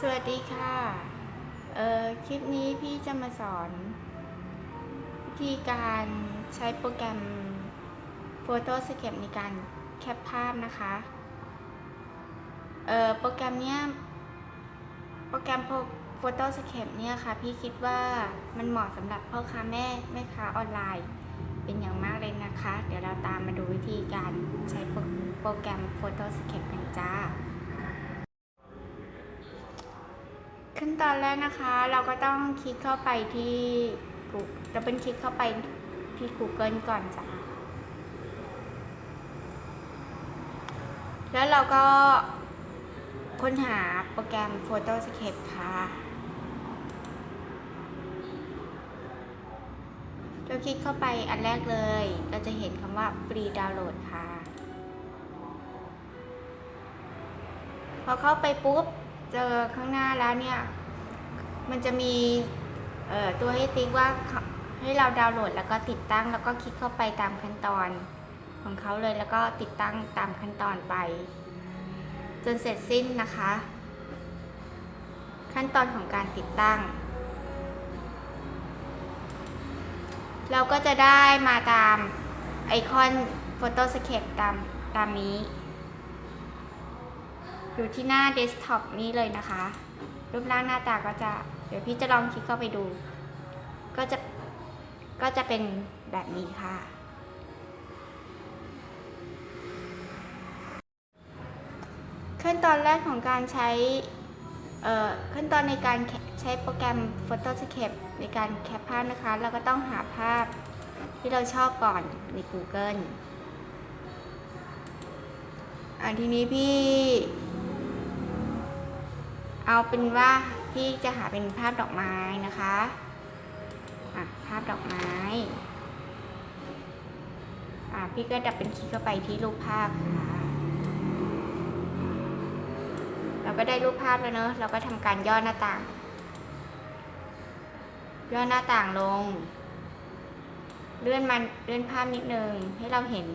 สวัสดีค่ะ เอ่อ คลิปนี้พี่จะมาสอน วิธีการใช้โปรแกรม Photoscape ในการแคปภาพนะคะ เอ่อ โปรแกรมเนี้ย โปรแกรม Photoscape เนี่ยค่ะ พี่คิดว่ามันเหมาะสำหรับพ่อค้าแม่แม่ค้าออนไลน์ เป็นอย่างมากเลยนะคะ เดี๋ยวเราตามมาดูวิธีการใช้โปรแกรม Photoscape กันจ้า ขั้นตอนแรกนะคะ เราก็ต้องคลิกเข้าไปที่ดับเบิลคลิกเข้าไปที่ Google ก่อนจ้ะแล้วเราก็ค้นหาโปรแกรม Photoscape ค่ะ เราคลิกเข้าไปอันแรกเลย เราจะเห็นคำว่าฟรีดาวน์โหลดค่ะ พอเข้าไปปุ๊บ เจอข้างหน้าแล้วเนี่ย มันจะมีตัวให้ติ๊กว่าเขาให้เราดาวน์โหลดแล้วก็ติดตั้งแล้วก็คลิกเข้าไปตามขั้นตอนของเขาเลยแล้วก็ติดตั้งตามขั้นตอนไป จนเสร็จสิ้นนะคะ ขั้นตอนของการติดตั้ง เราก็จะได้มาตามไอคอน Photoscape ตามตามนี้ อยู่ที่หน้าเดสก์ท็อปนี้เลยนะคะ รูปร่างหน้าตาก็จะ เดี๋ยวพี่จะลองคลิกเข้าไปดู ก็จะก็จะเป็นแบบนี้ค่ะ ขั้นตอนแรกของการใช้เอ่อขั้นตอนในการใช้โปรแกรม Photoscape ในการแคปภาพนะคะ เราก็ต้องหาภาพที่เราชอบก่อนใน Google อันทีนี้พี่ เอาเป็นว่าพี่จะหาเป็นภาพดอกไม้นะคะอะภาพดอกไม้อะพี่ก็ดับเป็นคลิกเข้าไปที่รูปภาพค่ะเราก็ได้รูปภาพแล้วเนอะเราก็ทำการย่อหน้าต่าง ย่อหน้าต่างลง เลื่อนมันเลื่อนภาพนิดนึง ให้เราเห็น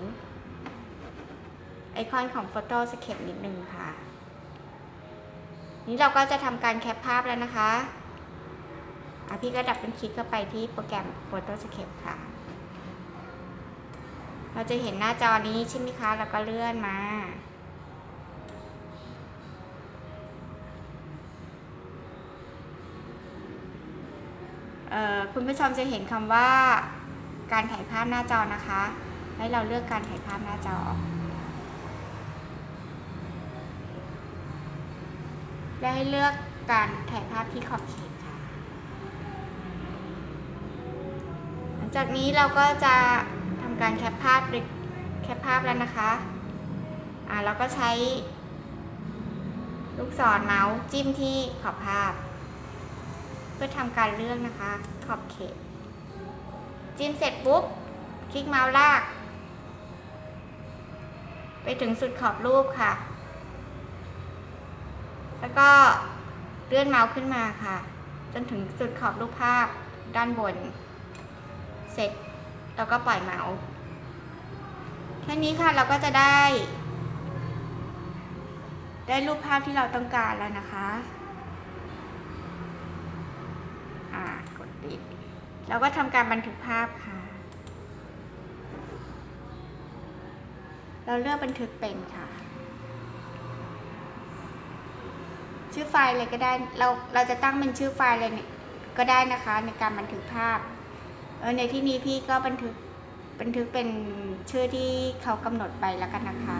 ไอคอนของ Photoscape นิดนึงค่ะ นี้เราก็จะทำการแคปภาพแล้วนะคะอะพี่ก็ดับเป็นคลิกเข้าไปที่โปรแกรม Photoscape ค่ะ เราจะเห็นหน้าจอนี้ใช่ไหมคะ แล้วก็เลื่อนมาเอ่อคุณผู้ชมจะเห็นคำว่าการถ่ายภาพหน้าจอนะคะ ให้เราเลือกการถ่ายภาพหน้าจอ และให้เลือกการถ่ายภาพที่ขอบเขตค่ะ หลังจากนี้เราก็จะทำการแคปภาพหรือแคปภาพแล้วนะคะ อ่าเราก็ใช้ ลูกศรเมาส์จิ้มที่ขอบภาพ เพื่อทำการเลือกนะคะ ขอบเขต จิ้มเสร็จปุ๊บ คลิกเมาส์ลาก ไปถึงสุดขอบรูปค่ะ แล้วก็เลื่อนเมาส์ขึ้นมาค่ะ จนถึงสุดขอบรูปภาพด้านบน เสร็จแล้วก็ปล่อยเมาส์แค่นี้ค่ะเราก็จะได้ ได้รูปภาพที่เราต้องการแล้วนะคะอ่ากดปิดแล้วก็ทำการบันทึกภาพค่ะ เราเลือกบันทึกเป็นค่ะ ชื่อไฟล์เลยก็ได้เราเราจะตั้งเป็นชื่อไฟล์เลยเนี่ยก็ได้นะคะในการบันทึกภาพเออในที่นี้พี่ก็บันทึกบันทึกเป็นชื่อที่เขากำหนดไปแล้วกันนะคะ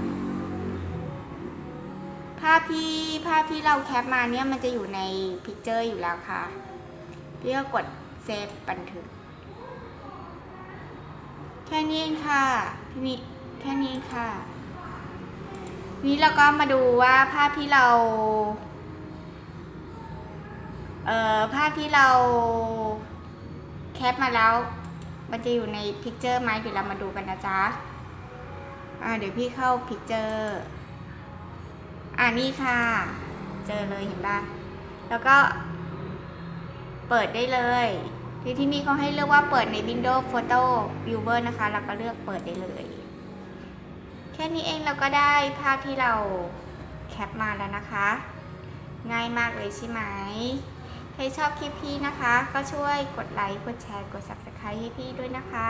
ภาพที่ภาพที่เราแคปมาเนี่ยมันจะอยู่ในพิกเจอร์อยู่แล้วค่ะพี่ก็กดเซฟบันทึก แค่นี้เองค่ะทีนี้แค่นี้ค่ะ นี้เราก็มาดูว่าภาพที่เรา เอ่อภาพที่เราแคปมาแล้ว มันจะอยู่ในพิกเจอร์ไหมเดี๋ยวเรามาดูกันนะจ๊ะอ่าเดี๋ยวพี่เข้าพิกเจอร์อ่านี่ค่ะ เจอเลยเห็นปะแล้วก็เปิดได้เลยที่ที่นี่เขาให้เลือกว่าเปิดใน Windows Photo Viewer นะคะเราก็เลือกเปิดได้เลย แค่นี้เองเราก็ได้ภาพที่เราแคปมาแล้วนะคะ ง่ายมากเลยใช่ไหม ใครชอบคลิปพี่นะคะ ก็ช่วยกดไลค์ กดแชร์ กด subscribe ให้พี่ด้วยนะคะ